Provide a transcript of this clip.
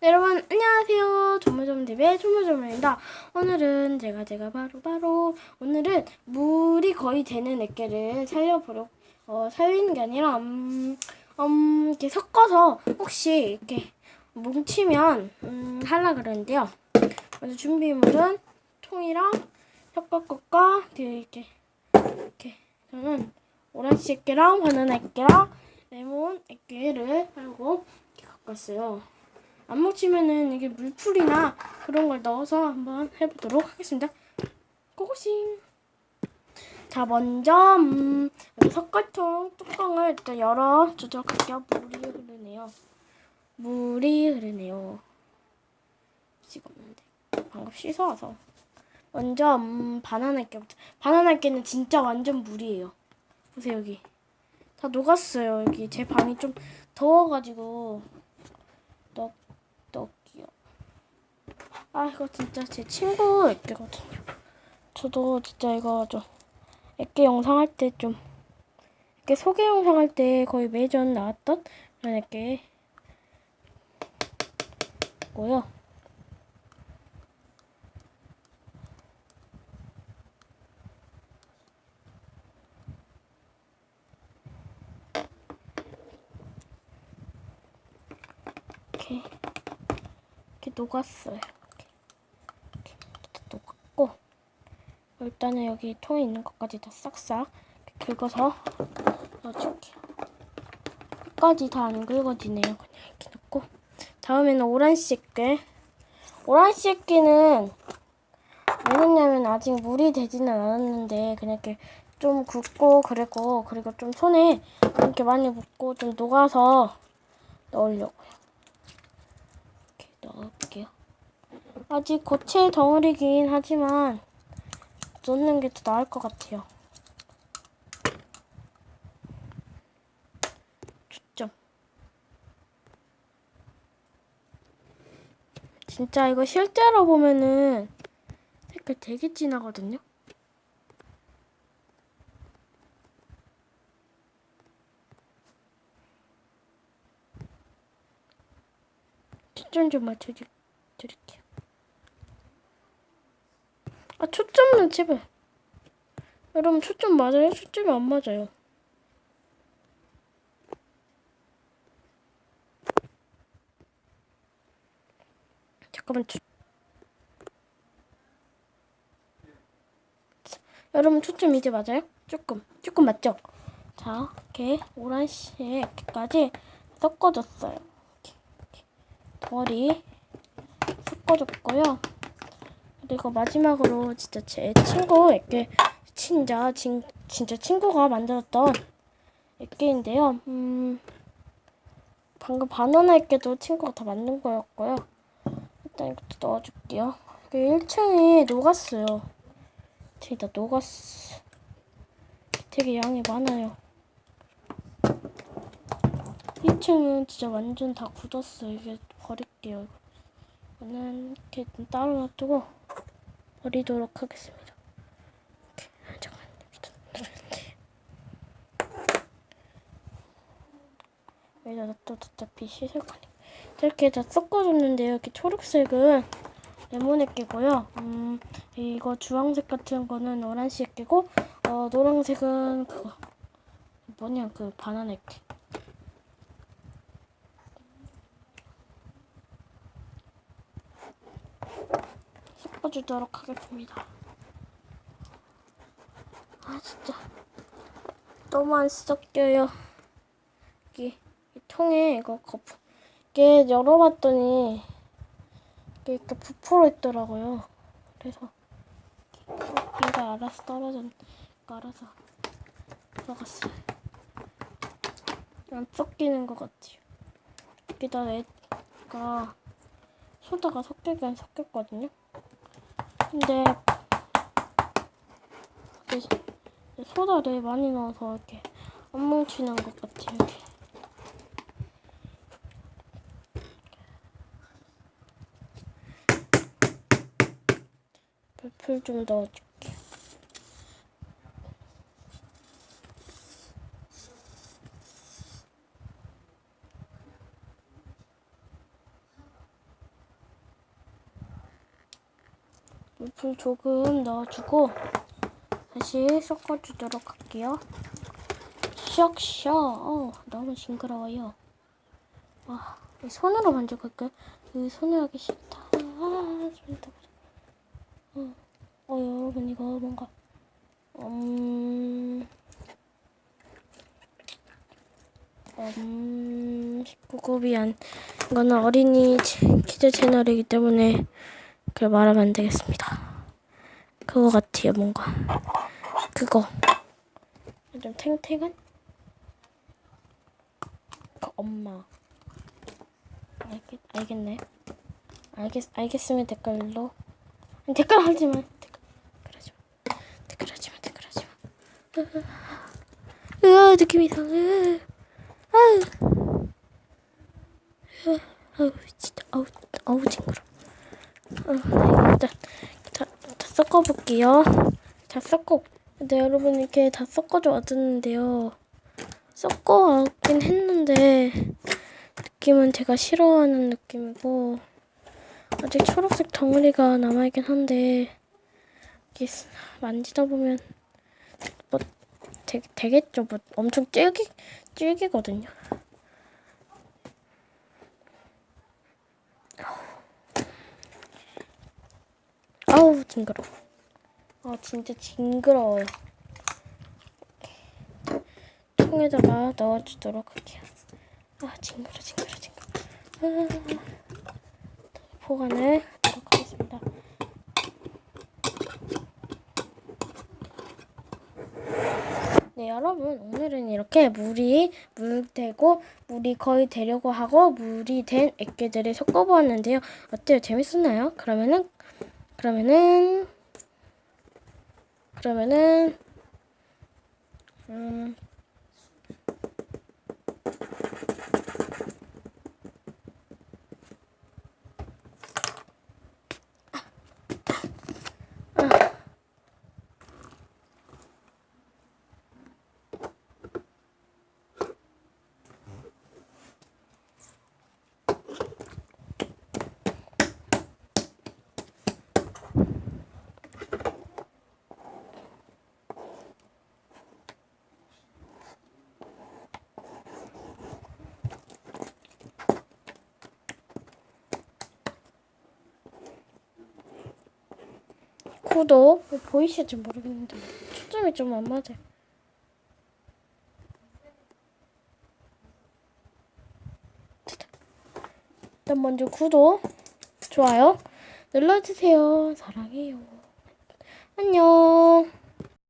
네, 여러분 안녕하세요. 조물조물TV의 조물조물입니다. 오늘은 제가 제가 바로 바로 오늘은 물이 거의 되는 액계를 살려보려 어 살리는 게 아니라 음, 음 이렇게 섞어서 혹시 이렇게 뭉치면 음 하려 그러는데요. 먼저 준비물은 통이랑 섞어것과 이렇게 이렇게 저는 오렌지 액계랑 바나나 액계랑 레몬 액계를 하고 이렇게 왔어요. 안 뭉치면은 이게 물풀이나 그런 걸 넣어서 한번 해보도록 하겠습니다. 고고싱. 자 먼저 음, 석가통 뚜껑을 일단 열어 주도록 할게요. 물이 흐르네요. 물이 흐르네요. 씻었는데 방금 씻어와서 먼저 음, 바나나 깨부터 바나나 깨는 진짜 완전 물이에요. 보세요 여기 다 녹았어요. 여기 제 방이 좀 더워가지고 넣 넣기요. 아 이거 진짜 제 친구 액계거든요. 저도 진짜 이거 좀 액계 영상 할 때좀 액계 소개 영상 할 때 거의 매년 나왔던 그런 액계 고요. 이렇게 녹았어요. 이렇게, 이렇게 녹았고 일단은 여기 통에 있는 것까지 다 싹싹 긁어서 넣어줄게요. 끝까지 다 안 긁어지네요. 그냥 이렇게 넣고 다음에는 오란씨께 오란씨께는 왜 넣냐면 아직 물이 되지는 않았는데 그냥 이렇게 좀 굵고 그리고 그리고 좀 손에 이렇게 많이 묻고 좀 녹아서 넣으려고요. 이렇게 넣을게요. 아직 고체 덩어리긴 하지만 넣는 게 더 나을 것 같아요. 초점. 진짜 이거 실제로 보면은 색깔 되게 진하거든요. 초점 좀 맞춰드릴게요. 아 초점은 제발. 여러분 초점 맞아요? 초점이 안 맞아요. 잠깐만 초... 여러분 초점 이제 맞아요? 조금 조금 맞죠? 자 이렇게 오란색까지 섞어줬어요. 이렇게, 이렇게. 덩어리 섞어줬고요. 그리고 마지막으로 진짜 제 친구 액계 진짜 진, 진짜 친구가 만들었던 액계인데요. 음, 방금 바나나 액계도 친구가 다 만든 거였고요. 일단 이것도 넣어줄게요. 이게 1층에 녹았어요. 되게 다 녹았어. 되게 양이 많아요. 1층은 진짜 완전 다 굳었어요. 이게 버릴게요. 이거는 이렇게 따로 놔두고 버리도록 하겠습니다. 여기다 놔둬도 어차피 씻을 거니까 이렇게 다 섞어줬는데요. 이렇게 초록색은 레몬의 깨고요. 음 이거 주황색 같은 거는 노란색 깨고 어 노란색은 그거 뭐냐 그 바나나 깨. 섞어주도록 하겠습니다. 아 진짜 너무 안 섞여요. 여기 이 통에 이거 거품 이게 열어봤더니 이게 이렇게 부풀어 있더라고요. 그래서 얘가 알아서 떨어졌, 알아서 들어갔어요. 안 섞이는 것 같아요. 여기다 애가 소다가 섞이긴 섞였거든요. 근데 소다를 많이 넣어서 이렇게 안 뭉치는 것 같아요. 이렇게. 불좀 넣어줄게. 물풀 조금 넣어주고 다시 섞어주도록 할게요. 샥샥. 어, 너무 징그러워요. 와, 이 손으로 만져볼까요? 이 손으로 하기 싫다. 아, 싫다. 어, 어, 여러분 이거 뭔가 음, 음, 19급이 안, 이거는 어린이 키즈 채널이기 때문에 그걸 말하면 안 되겠습니다. 그거 같아요, 뭔가. 그거. 좀 탱탱한? 그 엄마. 알겠, 알겠네. 알겠, 알겠으면 댓글로. 댓글 하지 마. 댓글, 하지 마. 댓글 하지 마, 댓글 하지 마. 으아, 느낌 이상해. 아우. 아우, 진짜, 아우, 아우, 징그러. 어, 일단 섞어볼게요. 다 섞어. 네, 여러분 이렇게 다 섞어줘 왔었는데요. 섞어 왔긴 했는데 느낌은 제가 싫어하는 느낌이고 아직 초록색 덩어리가 남아있긴 한데 이게 스- 만지다 보면 뭐 되, 되겠죠. 뭐 엄청 질기 질기거든요. 아우 징그러. 아 진짜 징그러워요. 통에다가 넣어주도록 할게요. 아 징그러 징그러 징그러. 아, 보관을 하도록 하겠습니다. 네 여러분 오늘은 이렇게 물이 물 되고 물이 거의 되려고 하고 물이 된 액계들을 섞어보았는데요. 어때요? 재밌었나요? 그러면은 그러면은 그러면은 음 구독 보이실지 모르겠는데 초점이 좀 안 맞아. 일단 먼저 구독, 좋아요 눌러주세요. 사랑해요. 안녕.